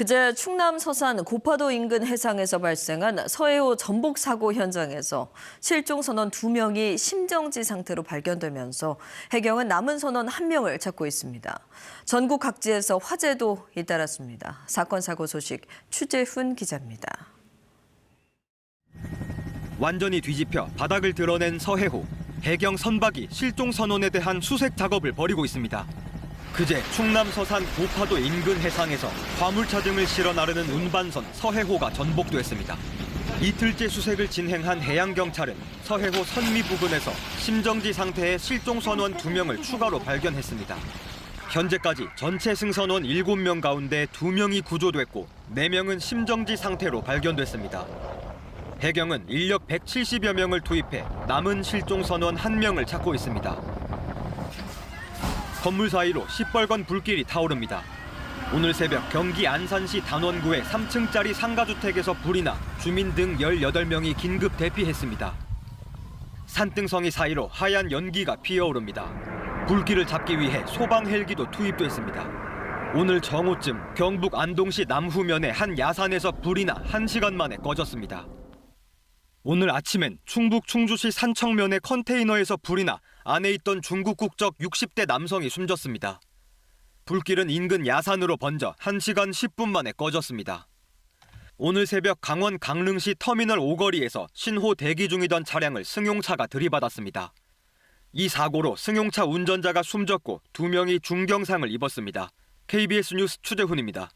그제 충남 서산 고파도 인근 해상에서 발생한 서해호 전복 사고 현장에서 실종 선원 두명이 심정지 상태로 발견되면서 해경은 남은 선원 한명을 찾고 있습니다. 전국 각지에서 화재도 잇따랐습니다. 사건 사고 소식 추재훈 기자입니다. 완전히 뒤집혀 바닥을 드러낸 서해호. 해경 선박이 실종 선원에 대한 수색 작업을 벌이고 있습니다. 그제 충남 서산 고파도 인근 해상에서 화물차 등을 실어 나르는 운반선 서해호가 전복됐습니다. 이틀째 수색을 진행한 해양경찰은 서해호 선미 부근에서 심정지 상태의 실종 선원 2명을 추가로 발견했습니다. 현재까지 전체 승선원 7명 가운데 2명이 구조됐고 4명은 심정지 상태로 발견됐습니다. 해경은 인력 170여 명을 투입해 남은 실종 선원 1명을 찾고 있습니다. 건물 사이로 시뻘건 불길이 타오릅니다. 오늘 새벽 경기 안산시 단원구의 3층짜리 상가주택에서 불이 나 주민 등 18명이 긴급 대피했습니다. 산등성이 사이로 하얀 연기가 피어오릅니다. 불길을 잡기 위해 소방 헬기도 투입됐습니다. 오늘 정오쯤 경북 안동시 남후면의 한 야산에서 불이 나 1시간 만에 꺼졌습니다. 오늘 아침엔 충북 충주시 산청면의 컨테이너에서 불이 나 안에 있던 중국 국적 60대 남성이 숨졌습니다. 불길은 인근 야산으로 번져 1시간 10분 만에 꺼졌습니다. 오늘 새벽 강원 강릉시 터미널 오거리에서 신호 대기 중이던 차량을 승용차가 들이받았습니다. 이 사고로 승용차 운전자가 숨졌고 두 명이 중경상을 입었습니다. KBS 뉴스 추재훈입니다.